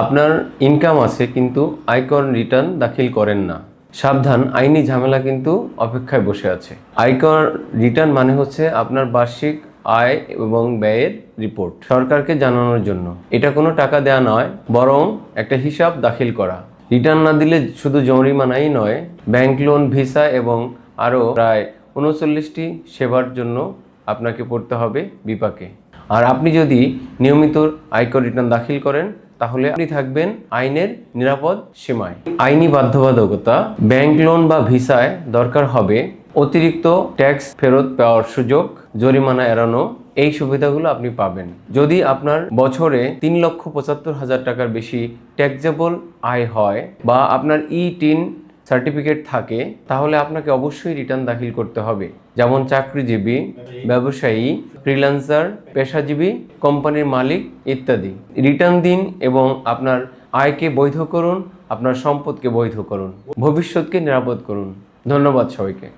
আপনার ইনকাম আছে কিন্তু আয়কর রিটার্ন দাখিল করেন না। সাবধান, আইনি ঝামেলা কিন্তু অপেক্ষায় বসে আছে। আয়কর রিটার্ন মানে হচ্ছে আপনার বার্ষিক আয় এবং ব্যয়ের রিপোর্ট সরকারকে জানানোর জন্য। এটা কোনো টাকা দেওয়া নয়, বরং একটা হিসাব দাখিল করা। রিটার্ন না দিলে শুধু জরিমানাই নয় ব্যাংক লোন ভিসা এবং আরও প্রায় উনচল্লিশটি সেবার জন্য আপনাকে পড়তে হবে বিপাকে। আর আপনি যদি নিয়মিত আয়কর রিটার্ন দাখিল করেন তাহলে আপনি থাকবেন আইনের নিরাপদ সীমায়। আইনি বাধ্যবাধকতা, ব্যাংক লোন বা ভিসায় দরকার হবে, অতিরিক্ত ট্যাক্স ফেরত পাওয়ার সুযোগ, জরিমানা এড়ানো, এই সুবিধাগুলো আপনি পাবেন। যদি আপনার বছরে তিন লক্ষ পঁচাত্তর হাজার টাকার বেশি ট্যাক্সেবল আয় হয় বা আপনার ই টিন সার্টিফিকেট থাকে, তাহলে আপনাকে অবশ্যই রিটার্ন দাখিল করতে হবে। যেমন চাকরিজীবী, ব্যবসায়ী ফ্রিল্যান্সার পেশাজীবী, কোম্পানির মালিক ইত্যাদি। রিটার্ন দিন এবং আপনার আয়কে বৈধ করুন, আপনার সম্পদকে বৈধ করুন। ভবিষ্যৎকে নিরাপদ করুন। ধন্যবাদ সবাইকে।